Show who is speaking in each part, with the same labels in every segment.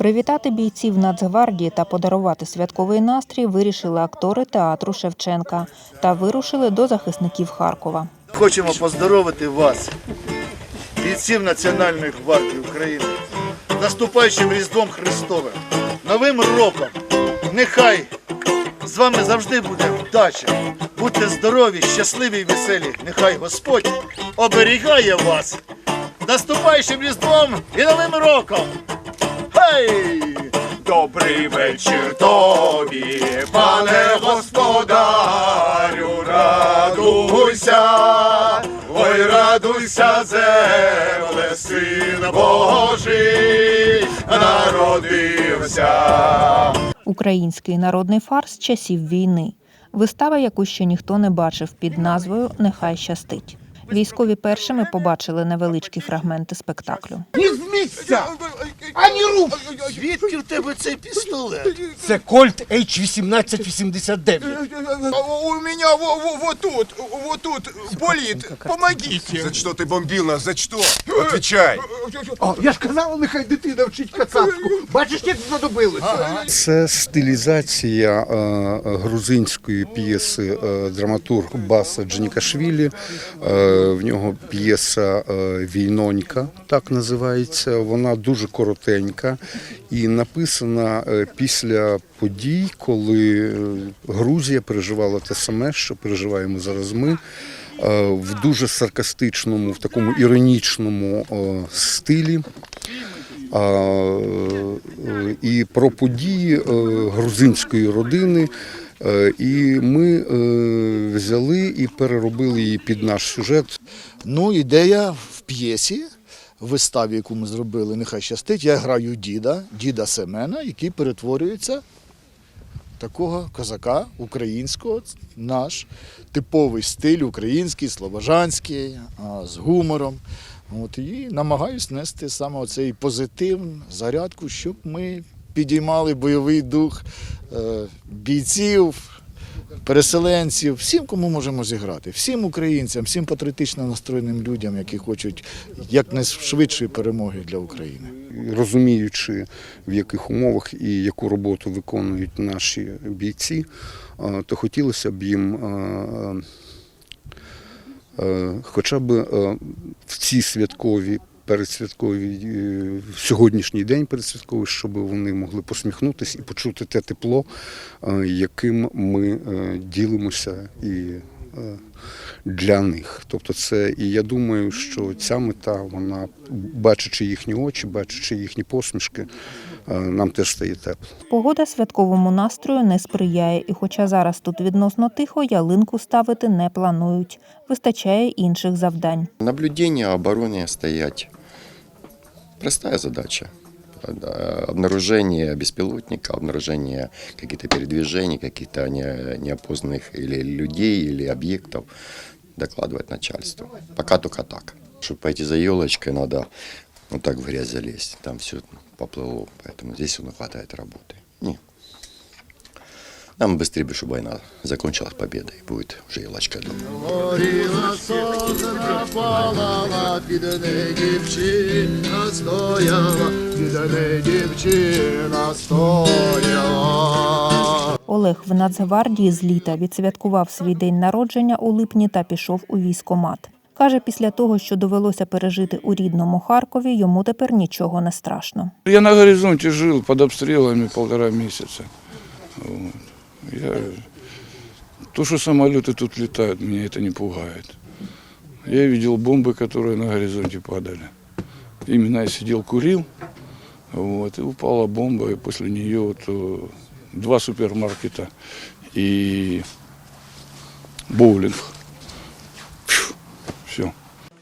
Speaker 1: Привітати бійців Нацгвардії та подарувати святковий настрій вирішили актори театру Шевченка та вирушили до захисників Харкова.
Speaker 2: Хочемо поздоровити вас, бійців Національної гвардії України, наступаючим Різдвом Христовим, Новим роком. Нехай з вами завжди буде вдача. Будьте здорові, щасливі і веселі. Нехай Господь оберігає вас. Наступаючим Різдвом і Новим роком! Хей!
Speaker 3: Добрий вечір тобі, пане господарю, радуйся, ой, радуйся, земле, син Божий народився.
Speaker 1: Український народний фарс часів війни. Вистава, яку ще ніхто не бачив під назвою Нехай щастить. Військові першими побачили невеличкі фрагменти спектаклю.
Speaker 4: Ні з місця! Ані рух!
Speaker 2: Звідки в тебе цей пістолет?
Speaker 4: Це Кольт H1889.
Speaker 3: У меня во, во, вот тут, вот тут болит, помогите.
Speaker 5: За что ты бомбил нас? За что? Отвечай.
Speaker 4: О, я ж казала, нехай дитина вчить кацапську. Бачиш, як знадобилося?
Speaker 6: Це стилізація е, грузинської п'єси е, драматург Баса Джанікашвілі. Е, в нього п'єса е, Війнонька, так називається. Вона дуже коротенька і написана е, після подій, коли е, Грузія переживала те саме, що переживаємо зараз ми. е, В дуже саркастичному, в такому іронічному стилі. І про події грузинської родини. І ми взяли і переробили її під наш сюжет.
Speaker 2: Ну, ідея в п'єсі, виставі, яку ми зробили, нехай щастить. Я граю діда, діда Семена, який перетворюється такого козака українського, наш типовий стиль український, слобожанський, з гумором. От, і намагаюсь нести саме цей позитив, зарядку, щоб ми підіймали бойовий дух е, бійців, переселенців, всім, кому можемо зіграти, всім українцям, всім патріотично настроєним людям, які хочуть якнайшвидшої перемоги для України.
Speaker 6: розуміючи в яких умовах і яку роботу виконують наші бійці, то хотілося б їм хоча б в ці святкові. Передсвяткові е, сьогоднішній день передсвятковий, щоб вони могли посміхнутися і почути те тепло, е, яким ми е, ділимося і для них. Тобто, це і я думаю, що ця мета, вона бачачи їхні очі, бачачи їхні посмішки, нам теж стає тепло.
Speaker 1: Погода святковому настрою не сприяє, і хоча зараз тут відносно тихо, ялинку ставити не планують. Вистачає інших завдань.
Speaker 7: Наблюдение, обороне стоять. Простая задача. Да, Обнаружение беспилотника, обнаружение каких-то передвижений, каких-то не- неопознанных или людей, или объектов докладывать начальству. Пока только так. Чтобы пойти за елочкой, надо вот так в грязь залезть. Там все поплыло, поэтому здесь не хватает работы. Не. Нам быстрее бы, чтобы война закончилась победой. Будет уже елочка дома.
Speaker 2: Горіла сосна, палала, під неї дівчина стояла, під неї дівчина стояла.
Speaker 1: Олег в Нацгвардії з літа відсвяткував свій день народження у липні та пішов у військомат. Каже, після того, що довелося пережити у рідному Харкові, йому тепер нічого не страшно.
Speaker 8: Я на горизонте жил под обстрелами полтора месяца. Вот. Я... То, что самолеты тут летают, меня это не пугает. Я видел бомбы, которые на горизонте падали. Именно я сидел, курил, вот, и упала бомба, и после нее вот, э, два супермаркета и боулинг. Все.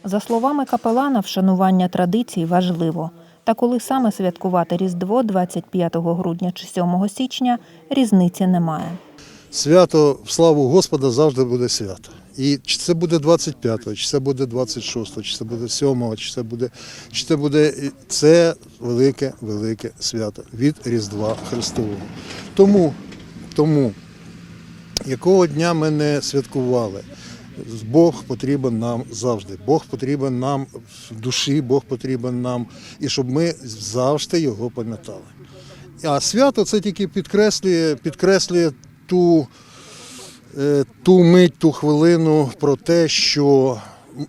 Speaker 1: За словами капелана, вшанування традицій важливо. Та коли саме святкувати Різдво 25 грудня чи 7 січня, різниці немає.
Speaker 9: Свято в славу Господа завжди буде свято. І чи це буде 25-го, чи це буде 26-го, чи це буде 7-го, чи це буде, чи це буде це велике, велике свято від Різдва Христового. Тому, тому якого дня ми не святкували, Бог потрібен нам завжди. Бог потрібен нам в душі, Бог потрібен нам, і щоб ми завжди його пам'ятали. А свято це тільки підкреслює, підкреслює ту, е, ту мить, ту хвилину про те, що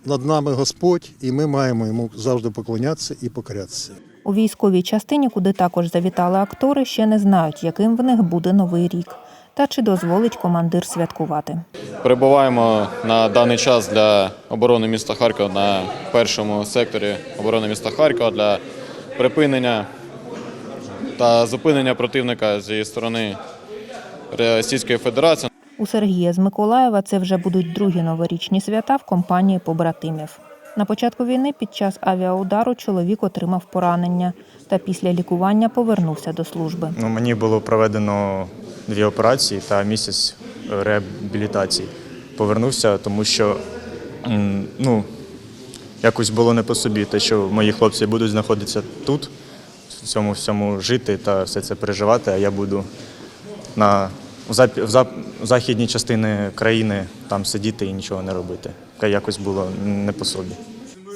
Speaker 9: над нами Господь, і ми маємо йому завжди поклонятися і покорятися.
Speaker 1: У військовій частині, куди також завітали актори, ще не знають, яким в них буде новий рік, та чи дозволить командир святкувати.
Speaker 10: Перебуваємо на даний час для оборони міста Харкова на першому секторі оборони міста Харкова для припинення та зупинення противника зі сторони Російської Федерації.
Speaker 1: У Сергія з Миколаєва це вже будуть другі новорічні свята в компанії побратимів. На початку війни під час авіаудару чоловік отримав поранення та після лікування повернувся до служби.
Speaker 11: Ну, мені було проведено дві операції та місяць реабілітації. Повернувся, тому що ну, якось було не по собі, те, що мої хлопці будуть знаходитися тут, в цьому всьому жити та все це переживати, а я буду на, в західній частині країни там сидіти і нічого не робити. Якось було не по собі.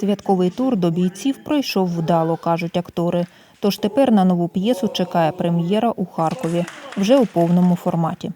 Speaker 1: Святковий тур до бійців пройшов вдало, кажуть актори. Тож тепер на нову п'єсу чекає прем'єра у Харкові вже у повному форматі.